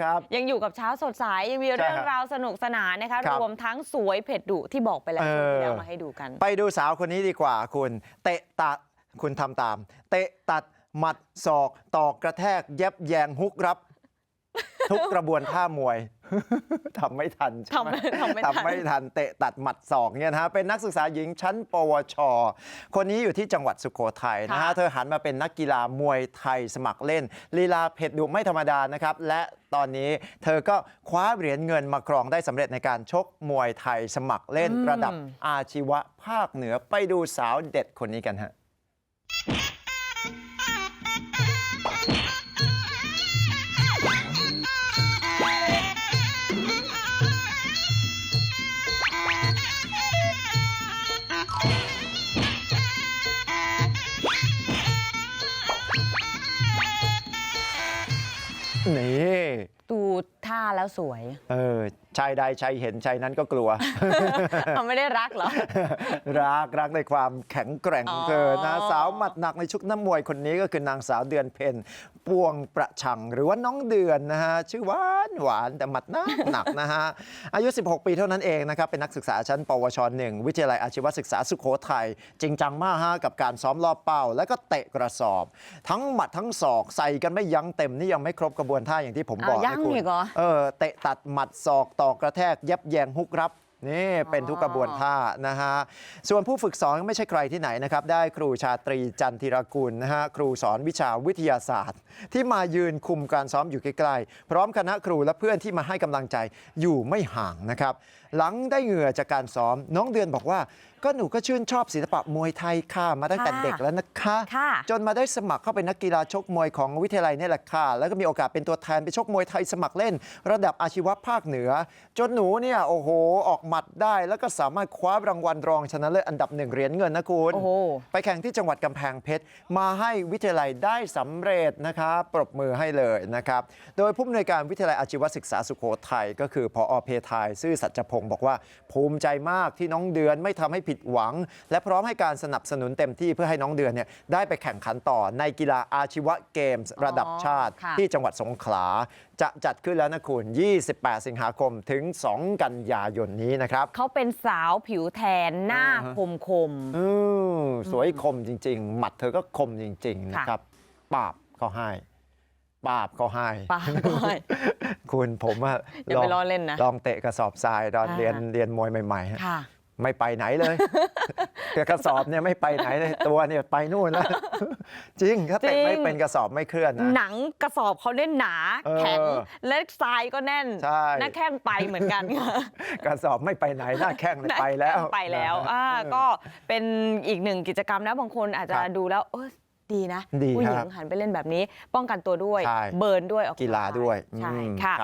ครับ ยังอยู่กับเช้าสดใสยังมีใช่เรื่องฮะราวสนุกสนานนะคะครับรวมทั้งสวยเผ็ดดุที่บอกไปแล้วเออช่วงที่แล้วมาให้ดูกัน ไปดูสาวคนนี้ดีกว่าคุณ เตะตัดคุณทำตาม เตะตัดหมัดศอกตอกกระแทก เย็บแยงฮุกรับ ทุกกระบวนท่ามวยทำไม่ทันใช่ไหมทำไม่ทำไม่ทันทำไม่ทันเตะตัดหมัดศอกเนี่ยนะฮะเป็นนักศึกษาหญิงชั้น ปวช คนนี้อยู่ที่จังหวัดสุโขทัยนะฮะค่ะเธอหันมาเป็นนักกีฬามวยไทยสมัครเล่นลีลาเผ็ดดุไม่ธรรมดานะครับและตอนนี้เธอก็คว้าเหรียญเงินมาครองได้สำเร็จในการชกมวยไทยสมัครเล่นระดับอาชีวะภาคเหนือไปดูสาวเด็ดคนนี้กันฮะ นี่ดูท่าแล้วสวย เออชายใดชายเห็นชายนั้นก็กลัว เขาไม่ได้รักเหรอ รักรักในความแข็งแกร่งของเธอนะอ๋อสาวหมัดหนักในชุดน้ำมวยคนนี้ก็คือนางสาวเดือนเพ็ญปวงประชังหรือว่าน้องเดือนนะฮะชื่อหวานหวานแต่หมัดหนักหนักนะฮะอายุ 16 ปีเท่านั้นเองนะครับเป็นนักศึกษาชั้น ปวชหนึ่งวิทยาลัยอาชีวศึกษาสุโขทัยจริงจังมากฮะกับการซ้อมรอบเป้า แล้วก็เตะกระสอบ ทั้งหมัดทั้งศอกใส่กันไม่ยั้งเต็มนี่ยังไม่ครบกระบวนท่าอย่างที่ผมบอกอะยังนะคุณอีกเหรอเออเตะตัดหมัดศอกตอกกระแทกยับแยงฮุกรับนี่เป็นทุกกระบวนท่านะฮะส่วนผู้ฝึกสอนไม่ใช่ใครที่ไหนนะครับ ได้ครูชาตรีจันทิรกุลนะฮะครูสอนวิชาวิทยาศาสตร์ ที่มายืนคุมการซ้อมอยู่ใกล้ๆพร้อมคณะครูและเพื่อนที่มาให้กำลังใจอยู่ไม่ห่างนะครับ หลังได้เหงื่อจากการซ้อม น้องเดือนบอกว่า ก็หนูก็ชื่นชอบศิลปะมวยไทยค่ะมาตั้งแต่ค่ะเด็กแล้วนะคะค่ะจนมาได้สมัครเข้าเป็นนักกีฬาชกมวยของวิทยาลัยนี่แหละค่ะ แล้วก็มีโอกาสเป็นตัวแทนไปชกมวยไทยสมัครเล่น ระดับอาชีวะภาคเหนือ จนหนูเนี่ยโอ้โห ออกหมัดได้ แล้วก็สามารถคว้ารางวัลรองชนะเลิศอันดับหนึ่งเหรียญเงินนะคุณโอ้โหไปแข่งที่จังหวัดกำแพงเพชรมาให้วิทยาลัยได้สำเร็จนะครับปรบมือให้เลยนะครับโดยผู้อำนวยการวิทยาลัยอาชีวศึกษาสุโขทัยก็คือพอเพทายซื่อสัจพงศ์บอกว่า ภูมิใจมากที่น้องเดือนไม่ทำให้ผิดหวัง และพร้อมให้การสนับสนุนเต็มที่เพื่อให้น้องเดือนเนี่ยได้ไปแข่งขันต่อในกีฬาอาชีวะเกมส์ระดับชาติค่ะที่จังหวัดสงขลา จะจัดขึ้นแล้วนะคุณ 28 สิงหาคมถึง 2 กันยายนนี้นะครับเขาเป็นสาวผิวแทนหน้าอ่าฮะคมคมอืมสวยคมจริง ๆ หมัดเธอก็คมจริง ๆ นะครับปราบก็ให้ปราบก็ให้ๆปาก้อย คุณผมอะอย่าไปล้อเล่นนะลองเตะกระสอบทรายตอนอ่าเรียนเรียนมวยใหม่ๆฮะค่ะไม่ไปไหนเลยกระสอบเนี่ยไม่ไปไหนเลยตัวเนี่ยไปนู่นแล้วจริงถ้าเตะจริงไม่เป็นกระสอบไม่เคลื่อนนะหนังกระสอบเขาเน่นหนาเออแข็งและทรายก็แน่นใช่หน้าแข้งไปเหมือนกันค่ะกระสอบไม่ไปไหนหน้าแข้งเนี่ยไปแล้วไปแล้วอ่าก็เป็นอีกหนึ่งกิจกรรมนะบางคนอาจจะครับดูแล้วเออดีนะดีผู้หญิคงรับหันไปเล่นแบบนี้ ป้องกันตัวด้วยใช่เบิร์นด้วยออกกีฬาด้วยใช่อืมค่ะ